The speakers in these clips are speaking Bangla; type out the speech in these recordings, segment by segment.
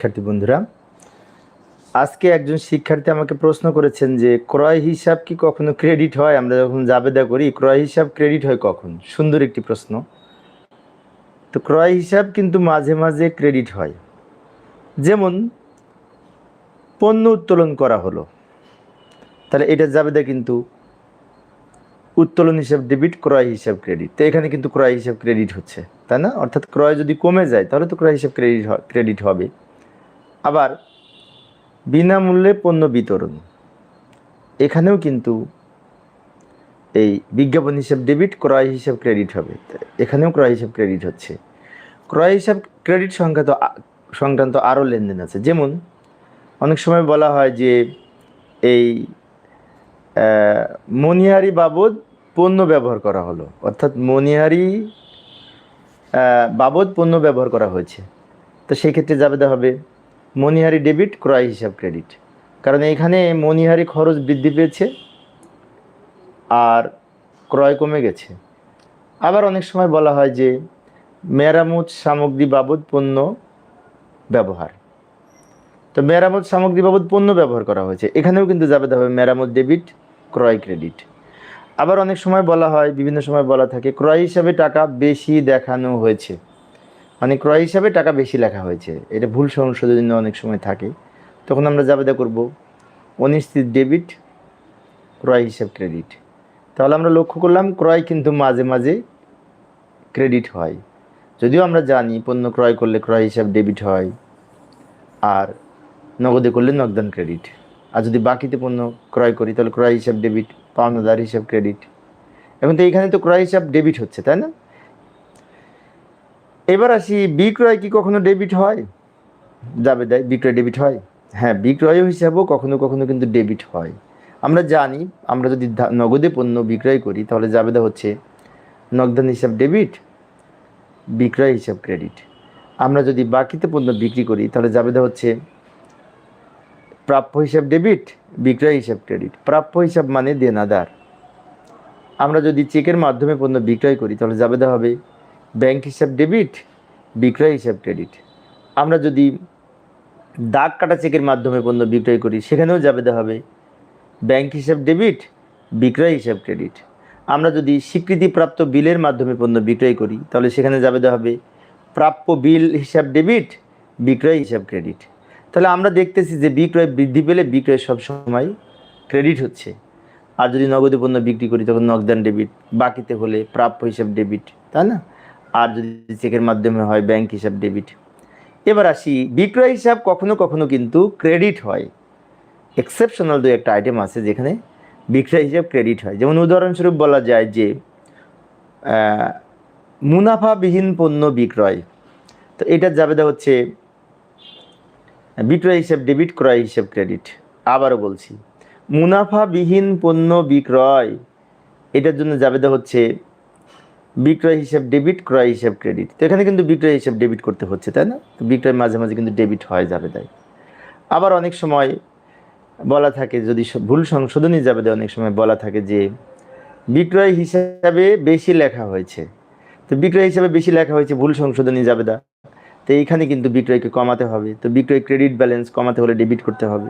শিক্ষার্থী বন্ধুরা, আজকে একজন শিক্ষার্থী আমাকে প্রশ্ন করেছেন যে, ক্রয় হিসাব কি কখনো ক্রেডিট হয়? আমরা যখন জাবেদা করি, ক্রয় হিসাব ক্রেডিট হয় কখন? সুন্দর একটি প্রশ্ন। তো ক্রয় হিসাব কিন্তু মাঝে মাঝে ক্রেডিট হয়। যেমন, পণ্য উত্তোলন করা হলো। তাহলে এটা জাবেদা কিন্তু উত্তোলন হিসাব ডেবিট ক্রয় হিসাব ক্রেডিট তো এখানে কিন্তু ক্রয় হিসাব ক্রেডিট হচ্ছে, তাই না? অর্থাৎ ক্রয় যদি কমে যায়, তাহলে তো ক্রয় হিসাব ক্রেডিট ক্রেডিট হবে। আবার বিনামূল্যে পণ্য বিতরণ। এখানেও কিন্তু এই বিজ্ঞাপন হিসাব ডেবিট ক্রয় হিসাব ক্রেডিট হবে। এখানেও ক্রয় হিসাব ক্রেডিট হচ্ছে। ক্রয় হিসাব ক্রেডিট সংক্রান্ত সংক্রান্ত আরও লেনদেন আছে। যেমন অনেক সময় বলা হয় যে এই মনিহারি বাবদ পণ্য ব্যবহার করা হলো। অর্থাৎ মনিহারি বাবদ পণ্য ব্যবহার করা হয়েছে। তো সেই ক্ষেত্রে যাবে হবে মনিহারি ডেবিট, ক্রয় হিসাব ক্রেডিট। কারণ এখানে মনিহারি খরচ বৃদ্ধি পেয়েছে আর ক্রয় কমে গেছে। আবার অনেক সময় বলা হয় যে মেরামত সামগ্রী বাবদ পণ্য ব্যবহার। তো মেরামত সামগ্রী বাবদ পণ্য ব্যবহার করা হয়েছে। এখানেও কিন্তু যাবে হবে মেরামত ডেবিট, ক্রয় ক্রেডিট। আবার অনেক সময় বলা হয়, বিভিন্ন সময় বলা থাকে, ক্রয় হিসাবে টাকা বেশি দেখানো হয়েছে। মানে ক্রয় হিসাবে টাকা বেশি লেখা হয়েছে। এটা ভুল সংশোধনী অনেক সময় থাকে, তখন আমরা জাবেদা করব। অনিশ্চিত ডেবিট, ক্রয় হিসাব ক্রেডিট। তাহলে আমরা লক্ষ্য করলাম, ক্রয় কিন্তু মাঝে মাঝে ক্রেডিট হয়। যদিও আমরা জানি পণ্য ক্রয় করলে ক্রয় হিসাব ডেবিট হয়, আর নগদে করলে নগদান ক্রেডিট। আর যদি বাকিতে পণ্য ক্রয় করি, তাহলে ক্রয় হিসাব ডেবিট, পাওনাদার হিসাব ক্রেডিট। এখন তো এইখানে তো ক্রয় হিসাব ডেবিট হচ্ছে, তাই না? এবার আসি, বিক্রয় কি কখনো ডেবিট হয়? যাবে দেয় বিক্রয় ডেবিট হয়? হ্যাঁ বিক্রয় হিসাবেও কখনো কখনো কিন্তু ডেবিট হয়। আমরা জানি, আমরা যদি নগদে পণ্য বিক্রয় করি, তাহলে জাবেদা হচ্ছে নগদান হিসাব ডেবিট বিক্রয় হিসাব ক্রেডিট আমরা যদি বাকিতে পণ্য বিক্রি করি, তাহলে জাবেদা হচ্ছে প্রাপ্য হিসাব ডেবিট বিক্রয় হিসাব ক্রেডিট প্রাপ্য হিসাব মানে দেনাদার। আমরা যদি চেকের মাধ্যমে পণ্য বিক্রয় করি, তাহলে যাবে জাবেদা হবে ব্যাংক হিসাব ডেবিট বিক্রয় হিসাব ক্রেডিট আমরা যদি দাগ কাটা চেকের মাধ্যমে পণ্য বিক্রয় করি, সেখানেও যাবে জাবেদা হবে। ব্যাংক হিসাব ডেবিট বিক্রয় হিসাব ক্রেডিট আমরা যদি স্বীকৃতিপ্রাপ্ত বিলের মাধ্যমে পণ্য বিক্রয় করি, তাহলে সেখানে জাবেদা হবে। প্রাপ্য বিল হিসাব ডেবিট বিক্রয় হিসাব ক্রেডিট তাহলে আমরা দেখতেছি যে বিক্রয় বৃদ্ধি পেলে বিক্রয় সবসময় ক্রেডিট হচ্ছে। আর যদি নগদে পণ্য বিক্রি করি, তখন নগদান ডেবিট বাকিতে হলে প্রাপ্য হিসাব ডেবিট তাই না? আর যদি চেকের মাধ্যমে হয় ব্যাংক হিসাব ডেবিট এবার আসি, বিক্রয় হিসাব কখনো কখনো কিন্তু ক্রেডিট হয়। এক্সেপশনাল দু একটা আইটেম আছে যেখানে বিক্রয় হিসাব ক্রেডিট হয়। যেমন উদাহরণস্বরূপ বলা যায় যে মুনাফাবিহীন পণ্য বিক্রয়। তো এটার জাবেদা হচ্ছে বিক্রয় হিসাব ডেবিট ক্রয় হিসাব ক্রেডিট আবারও বলছি, মুনাফাবিহীন পণ্য বিক্রয়, এটার জন্য যাবে জাবেদা হচ্ছে বিক্রয় হিসাব ডেবিট ক্রয় হিসাব ক্রেডিট তো এখানে কিন্তু বিক্রয় হিসাব ডেবিট করতে হচ্ছে, তাই না? তো বিক্রয় মাঝে মাঝে কিন্তু ডেবিট হয়, যাবে, তাই। আবার অনেক সময় বলা থাকে, যদি ভুল সংশোধনী যাবে অনেক সময় বলা থাকে যে, বিক্রয় হিসাবে বেশি লেখা হয়েছে। তো বিক্রয় হিসাবে বেশি লেখা হয়েছে, ভুল সংশোধনী যাবে দা তো এইখানে কিন্তু বিক্রয়কে কমাতে হবে। তো বিক্রয় ক্রেডিট ব্যালেন্স কমাতে হলে ডেবিট করতে হবে।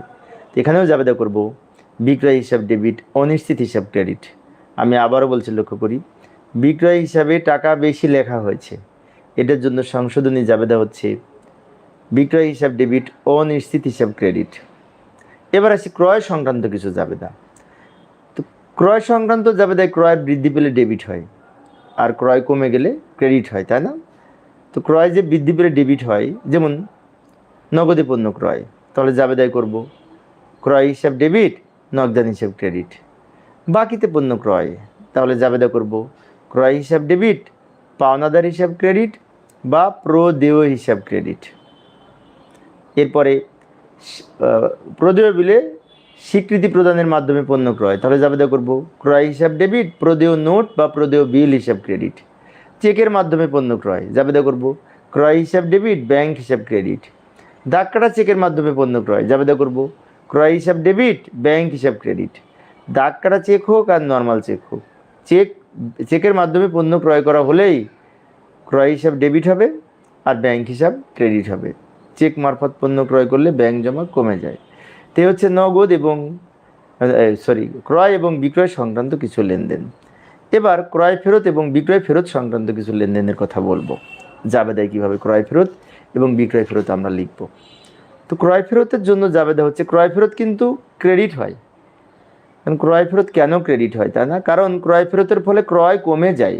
তো এখানেও জাবেদা করব, বিক্রয় হিসাব ডেবিট অনিশ্চিত হিসাব ক্রেডিট আমি আবারও বলছি, লক্ষ্য করি বিক্রয় হিসাবে টাকা বেশি লেখা হয়েছে। এটার জন্য সংশোধনী জাবেদা হচ্ছে বিক্রয় হিসাব ডেবিট অনিশ্চিত হিসাব ক্রেডিট। এবার আসি ক্রয় সংক্রান্ত কিছু জাবেদা। তো ক্রয় সংক্রান্ত জাবেদায় ক্রয় বৃদ্ধি পেলে ডেবিট হয় আর ক্রয় কমে গেলে ক্রেডিট হয়, তাই না? তো ক্রয় যে বৃদ্ধি পেলে ডেবিট হয়, যেমন নগদে পণ্য ক্রয়, তাহলে জাবেদায় করব ক্রয় হিসাব ডেবিট, নগদান হিসাব ক্রেডিট। বাকিতে পণ্য ক্রয়, তাহলে জাবেদা করব ক্রয় হিসাব ডেবিট পাওনাদার হিসাব ক্রেডিট বা প্রদেয় হিসাব ক্রেডিট এরপরে প্রদেয় বিলে স্বীকৃতি প্রদানের মাধ্যমে পণ্য ক্রয়। তাহলে জাবেদা করব, ক্রয় হিসাব ডেবিট প্রদেয় নোট বা প্রদেয় বিল হিসাব ক্রেডিট চেকের মাধ্যমে পণ্য ক্রয়, জাবেদা করব, ক্রয় হিসাব ডেবিট ব্যাংক হিসাব ক্রেডিট দাগ কাটা চেকের মাধ্যমে পণ্য ক্রয়, জাবেদা করব, ক্রয় হিসাব ডেবিট ব্যাংক হিসাব ক্রেডিট দাগ কাটা চেক হোক আর নর্মাল চেক হোক। চেক চেকের মাধ্যমে পণ্য ক্রয় করা হলেই ক্রয় হিসাব ডেবিট হবে আর ব্যাংক হিসাব ক্রেডিট হবে। চেক মারফত পণ্য ক্রয় করলে ব্যাংক জমা কমে যায়। তে হচ্ছে নগদ এবং সরি, ক্রয় এবং বিক্রয় সংক্রান্ত কিছু লেনদেন। এবার ক্রয় ফেরত এবং বিক্রয় ফেরত সংক্রান্ত কিছু লেনদেনের কথা বলব। জাবেদায় কীভাবে ক্রয় ফেরত এবং বিক্রয় ফেরত আমরা লিখব। তো ক্রয় ফেরতের জন্য জাবেদা হচ্ছে, ক্রয় ফেরত কিন্তু ক্রেডিট হয়। কারণ ক্রয় ফেরত কেন ক্রেডিট হয় তা না? কারণ ক্রয় ফেরতের ফলে ক্রয় কমে যায়।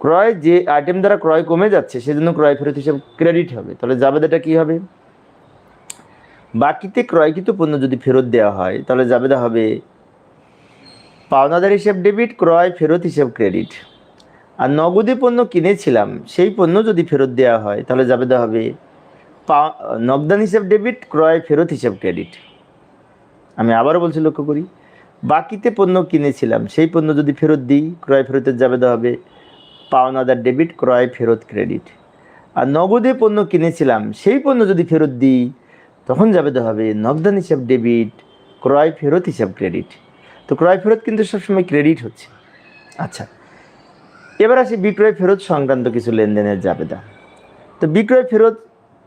ক্রয় যে আইটেম দ্বারা ক্রয় কমে যাচ্ছে, সেজন্য ক্রয় ফেরত হিসেবে ক্রেডিট হবে। তাহলে জাবেদাটা কি হবে? বাকিতে ক্রয়কৃত পণ্য যদি ফেরত দেওয়া হয়, তাহলে জাবেদা হবে পাওনাদার হিসেব ডেবিট ক্রয় ফেরত হিসেব ক্রেডিট আর নগদে পণ্য কিনেছিলাম, সেই পণ্য যদি ফেরত দেওয়া হয়, তাহলে জাবেদা হবে পা নগদান হিসেব ডেবিট ক্রয় ফেরত হিসেব ক্রেডিট আমি আবারও বলছি, লক্ষ্য করি। বাকিতে পণ্য কিনেছিলাম, সেই পণ্য যদি ফেরত দিই, ক্রয় ফেরতের জাবেদা হবে। পাওনাদার ডেবিট, ক্রয় ফেরত ক্রেডিট। আর নগদে পণ্য কিনেছিলাম, সেই পণ্য যদি ফেরত দিই, তখন জাবেদা হবে নগদান হিসাব ডেবিট, ক্রয় ফেরত হিসাব ক্রেডিট। তো ক্রয় ফেরত কিন্তু সবসময় ক্রেডিট হচ্ছে। আচ্ছা এবার আসি বিক্রয় ফেরত সংক্রান্ত কিছু লেনদেনের জাবেদা। তো বিক্রয় ফেরত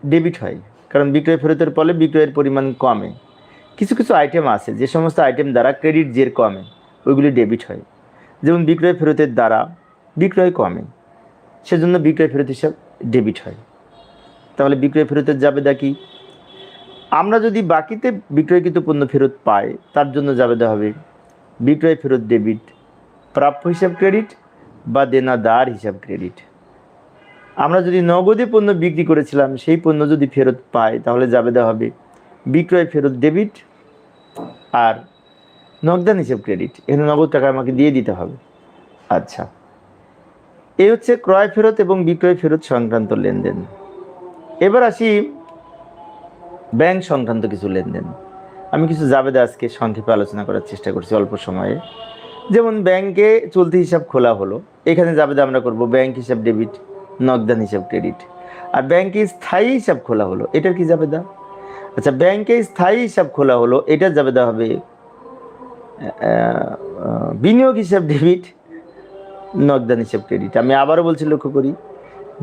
ডেবিট হয়, কারণ বিক্রয় ফেরতের ফলে বিক্রয়ের পরিমাণ কমে। কিছু কিছু আইটেম আছে, যে সমস্ত আইটেম দ্বারা ক্রেডিট জের কমে, ওইগুলি ডেবিট হয়। যেমন বিক্রয় ফেরতের দ্বারা বিক্রয় কমে, সেজন্য বিক্রয় ফেরত হিসাব ডেবিট হয়। তাহলে বিক্রয় ফেরতের জাবেদা কি? আমরা যদি বাকিতে বিক্রয়কৃত পণ্য ফেরত পাই, তার জন্য জাবেদা হবে বিক্রয় ফেরত ডেবিট প্রাপ্য হিসাব ক্রেডিট বা দেনাদার হিসাব ক্রেডিট আমরা যদি নগদে পণ্য বিক্রি করেছিলাম, সেই পণ্য যদি ফেরত পাই, তাহলে জাবেদা হবে বিক্রয় ফেরত ডেবিট আর নগদান হিসাব ক্রেডিট এখানে নগদ টাকা আমাকে দিয়ে দিতে হবে। আচ্ছা। এই হচ্ছে ক্রয় ফেরত এবং বিক্রয় ফেরত সংক্রান্ত লেনদেন। এবার আসি ব্যাংক সংক্রান্ত কিছু লেনদেন। আমি কিছু জাবেদা আজকে সংক্ষেপে আলোচনা করার চেষ্টা করছি অল্প সময়ে। যেমন ব্যাংকে চলতি হিসাব খোলা হলো। এখানে জাবেদা আমরা করব ব্যাংক হিসাব ডেবিট নগদান হিসাব ক্রেডিট আর ব্যাংকে স্থায়ী হিসাব খোলা হলো। এটার কি জাবেদা? আচ্ছা ব্যাংকে স্থায়ী হিসাব খোলা হলো এটার জাবেদা হবে বিনিয়োগ হিসাব ডেবিট নগদান হিসাব ক্রেডিট আমি আবারও বলছি, লক্ষ্য করি,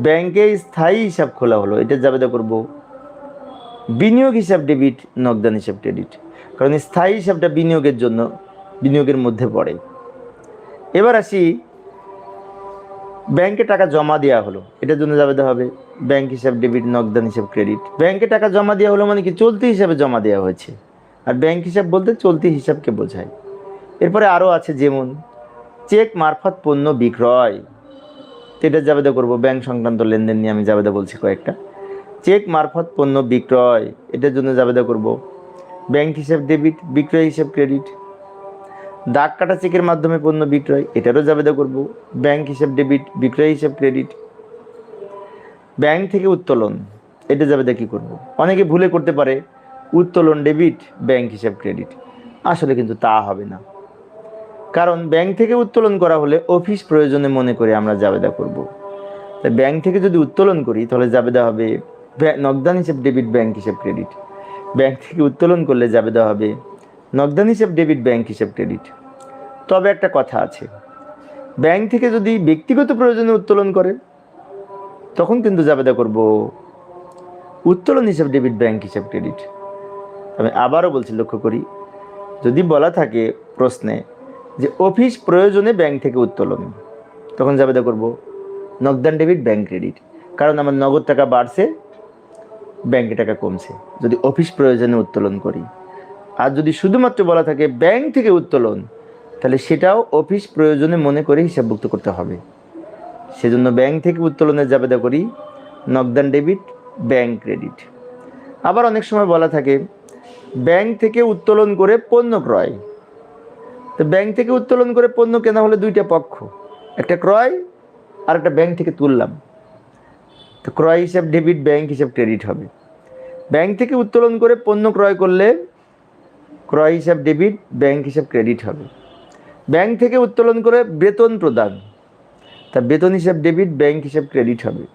ব্যাংকে স্থায়ী হিসাব খোলা হলো এটার জাবেদা করব, বিনিয়োগ হিসাব ডেবিট নগদান হিসাব ক্রেডিট কারণ স্থায়ী হিসাবটা বিনিয়োগের জন্য, বিনিয়োগের মধ্যে পড়ে। এবার আসি ব্যাংকে টাকা জমা দেওয়া হলো, এটার জন্য জাবেদা হবে ব্যাংক হিসাব, ডেবিট নগদান হিসাব, ক্রেডিট। ব্যাংকে টাকা জমা দেওয়া হলো মানে কি চলতি হিসাবে জমা দেওয়া হয়েছে। আর ব্যাংক হিসাব বলতে চলতি হিসাবকে বোঝায়। এরপরে আরও আছে যেমন, চেক মারফত পণ্য বিক্রয়। এটা জাবেদা করব, ব্যাংক সংক্রান্ত লেনদেন নিয়ে আমি জাবেদা বলছি কয়েকটা। চেক মারফত পণ্য বিক্রয়, এটার জন্য জাবেদা করব। ব্যাংক হিসাব, ডেবিট, বিক্রয় হিসাব, ক্রেডিট। দাগ কাটা চেকের মাধ্যমে পণ্য বিক্রয়, এটারও জাবেদা করব। ব্যাংক হিসাব ডেবিট বিক্রয় হিসাব ক্রেডিট ব্যাংক থেকে উত্তোলন, এটা জাবেদা কি করব? অনেকে ভুলে করতে পারে, উত্তোলন ডেবিট ব্যাংক হিসাব ক্রেডিট আসলে কিন্তু তা হবে না। কারণ ব্যাংক থেকে উত্তোলন করা হলে অফিস প্রয়োজনে মনে করে আমরা জাবেদা করব। তাই ব্যাংক থেকে যদি উত্তোলন করি, তাহলে জাবেদা হবে নগদান হিসেব ডেবিট ব্যাংক হিসেব ক্রেডিট ব্যাংক থেকে উত্তোলন করলে জাবেদা হবে নগদান হিসেব, ডেবিট ব্যাংক হিসেব, ক্রেডিট। তবে একটা কথা আছে, ব্যাংক থেকে যদি ব্যক্তিগত প্রয়োজনে উত্তোলন করে, তখন কিন্তু জাবেদা করব উত্তোলন হিসেব, ডেবিট ব্যাংক হিসাব, ক্রেডিট। আমি আবারও বলছি, লক্ষ্য করি, যদি বলা থাকে প্রশ্নে যে অফিস প্রয়োজনে ব্যাংক থেকে উত্তোলন, তখন জাবেদা করব নগদান, ডেবিট ব্যাংক, ক্রেডিট। কারণ আমার নগদ টাকা বাড়ছে, ব্যাংকে টাকা কমছে। যদি অফিস প্রয়োজনে উত্তোলন করি আর যদি শুধুমাত্র বলা থাকে ব্যাংক থেকে উত্তোলন, তাহলে সেটাও অফিস প্রয়োজনে মনে করে হিসাবভুক্ত করতে হবে। সেজন্য ব্যাংক থেকে উত্তোলনের জাবেদা করি নগদান ডেবিট ব্যাংক ক্রেডিট আবার অনেক সময় বলা থাকে, ব্যাংক থেকে উত্তোলন করে পণ্য ক্রয়। তো ব্যাংক থেকে উত্তোলন করে পণ্য কেনা হলে দুইটা পক্ষ, একটা ক্রয় আর একটা ব্যাংক থেকে তুললাম। তো ক্রয় হিসাব ডেবিট ব্যাংক হিসাব ক্রেডিট হবে। ব্যাংক থেকে উত্তোলন করে পণ্য ক্রয় করলে ক্রয় হিসাব ডেবিট ব্যাংক হিসাব ক্রেডিট হবে। ব্যাংক থেকে উত্তোলন করে বেতন প্রদান। তা বেতন হিসাব ডেবিট ব্যাংক হিসাব ক্রেডিট হবে।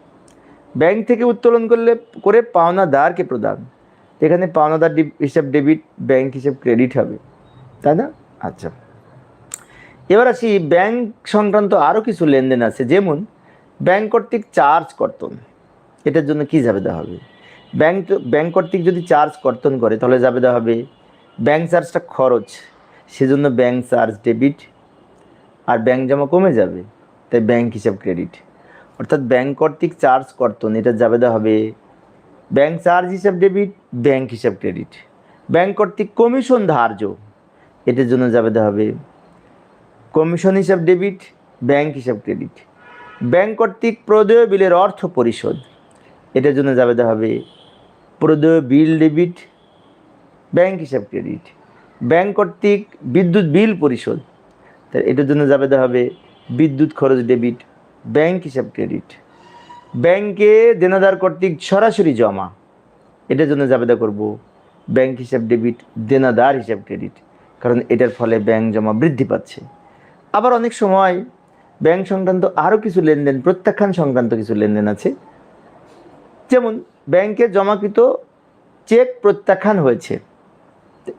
ব্যাংক থেকে উত্তোলন করলে, করে পাওনাদারকে প্রদান। এখানে পাওনাদার হিসাব ডেবিট ব্যাংক হিসাব ক্রেডিট হবে। তাই না? আচ্ছা। এবার আসি ব্যাংক সংক্রান্ত আরও কিছু লেনদেন আছে। যেমন ব্যাংক কর্তৃক চার্জ কর্তন। এটার জন্য কি জাবেদা হবে? ব্যাংক ব্যাংক কর্তৃক যদি চার্জ কর্তন করে, তাহলে যাবে দেওয়া হবে? ব্যাংক চার্জটা খরচ, সেজন্য ব্যাংক চার্জ ডেবিট আর ব্যাংক জমা কমে যাবে, তাই ব্যাংক হিসাব ক্রেডিট অর্থাৎ ব্যাংক কর্তৃক চার্জ কর্তন, এটা দেওয়া হবে ব্যাংক চার্জ হিসাব ডেবিট ব্যাংক হিসাব ক্রেডিট ব্যাংক কর্তৃক কমিশন ধার্য, এটার জন্য দেওয়া হবে কমিশন হিসাব ডেবিট ব্যাংক হিসাব ক্রেডিট ব্যাংক কর্তৃক প্রদেয় বিলের অর্থ পরিশোধ, এটার জন্য দেওয়া হবে প্রদেয় বিল ডেবিট ব্যাংক হিসাব ক্রেডিট ব্যাংক কর্তৃক বিদ্যুৎ বিল পরিশোধ। তা এটার জন্য যাবে হবে বিদ্যুৎ খরচ ডেবিট ব্যাংক হিসাব ক্রেডিট ব্যাংকে দেনাদার কর্তৃক সরাসরি জমা। এটার জন্য যাবেদা করব ব্যাংক হিসাব ডেবিট দেনাদার হিসাব ক্রেডিট কারণ এটার ফলে ব্যাংক জমা বৃদ্ধি পাচ্ছে। আবার অনেক সময় ব্যাংক সংক্রান্ত আরও কিছু লেনদেন, প্রত্যাখ্যান সংক্রান্ত কিছু লেনদেন আছে। যেমন ব্যাংকে জমাকৃত চেক প্রত্যাখ্যান হয়েছে।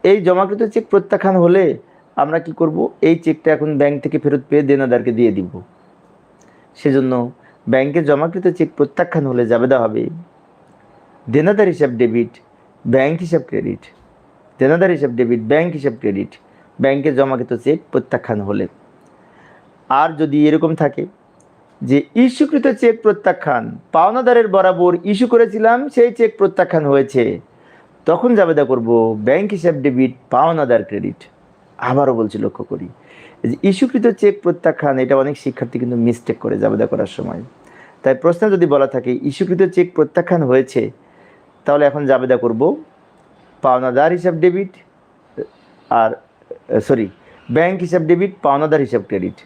এই জমাকৃত চেক প্রত্যাখ্যান হলে আমরা কি করব? এই চেকটা এখন ব্যাংক থেকে ফেরত পেয়ে দেনাদারকে দিয়ে দিব। সেজন্য ব্যাংকে জমাকৃত চেক প্রত্যাখ্যান হলে যাবে জাবেদা হবে দেনাদার হিসাব ডেবিট, ব্যাংক হিসাব ক্রেডিট। দেনাদার হিসাব ডেবিট, ব্যাংক হিসাব ক্রেডিট, ব্যাংকে জমাকৃত চেক প্রত্যাখ্যান হলে। আর যদি এরকম থাকে যে ইস্যুকৃত চেক প্রত্যাখ্যান পাওনাদারের বরাবর ইস্যু করেছিলাম, সেই চেক প্রত্যাখ্যান হয়েছে। তখন জাবেদা করব ব্যাংক হিসাব ডেবিট পাওনাদার ক্রেডিট আবারও বলছি, লক্ষ্য করি। যে ইস্যুকৃত চেক প্রত্যাখ্যান, এটা অনেক শিক্ষার্থী কিন্তু মিস্টেক করে জাবেদা করার সময়। তাই প্রশ্ন যদি বলা থাকে, ইস্যুকৃত চেক প্রত্যাখ্যান হয়েছে, তাহলে এখন জাবেদা করব পাওনাদার হিসাব ডেবিট আর সরি ব্যাংক হিসাব ডেবিট পাওনাদার হিসাব ক্রেডিট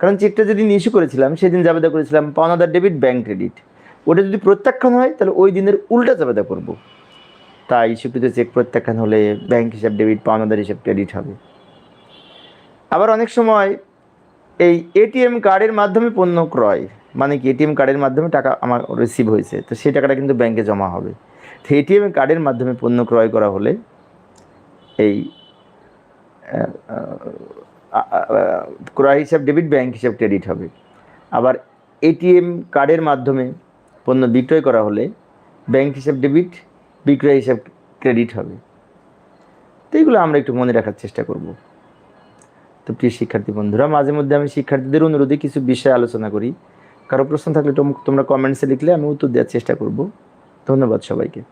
কারণ চেকটা যেদিন ইস্যু করেছিলাম, সেদিন জাবেদা করেছিলাম পাওনাদার ডেবিট ব্যাংক ক্রেডিট ওটা যদি প্রত্যাখ্যান হয়, তাহলে ওই দিনের উল্টা জাবেদা করব। তাই ইস্যুকৃত চেক প্রত্যাখ্যান হলে ব্যাংক হিসাব ডেবিট পাওনাদার হিসাব ক্রেডিট হবে। আবার অনেক সময় এই এটিএম কার্ডের মাধ্যমে পণ্য ক্রয় মানে কি এটিএম কার্ডের মাধ্যমে টাকা আমার রিসিভ হয়েছে, তো সেই টাকাটা কিন্তু ব্যাংকে জমা হবে। তো এটিএম কার্ডের মাধ্যমে পণ্য ক্রয় করা হলে এই ক্রয় হিসাব ডেবিট ব্যাংক হিসাব ক্রেডিট হবে। আবার এটিএম কার্ডের মাধ্যমে পণ্য বিক্রয় করা হলে ব্যাংক হিসাব ডেবিট বিক্রয় হিসাব ক্রেডিট হবে। তো এগুলো আমরা একটু মনে রাখার চেষ্টা করব। তো প্রিয় শিক্ষার্থী বন্ধুরা, মাঝে মধ্যে আমি শিক্ষার্থীদের অনুরোধে কিছু বিষয়ে আলোচনা করি। কারও প্রশ্ন থাকলে তোম- তোমরা কমেন্টসে লিখলে আমি উত্তর দেওয়ার চেষ্টা করব। ধন্যবাদ সবাইকে।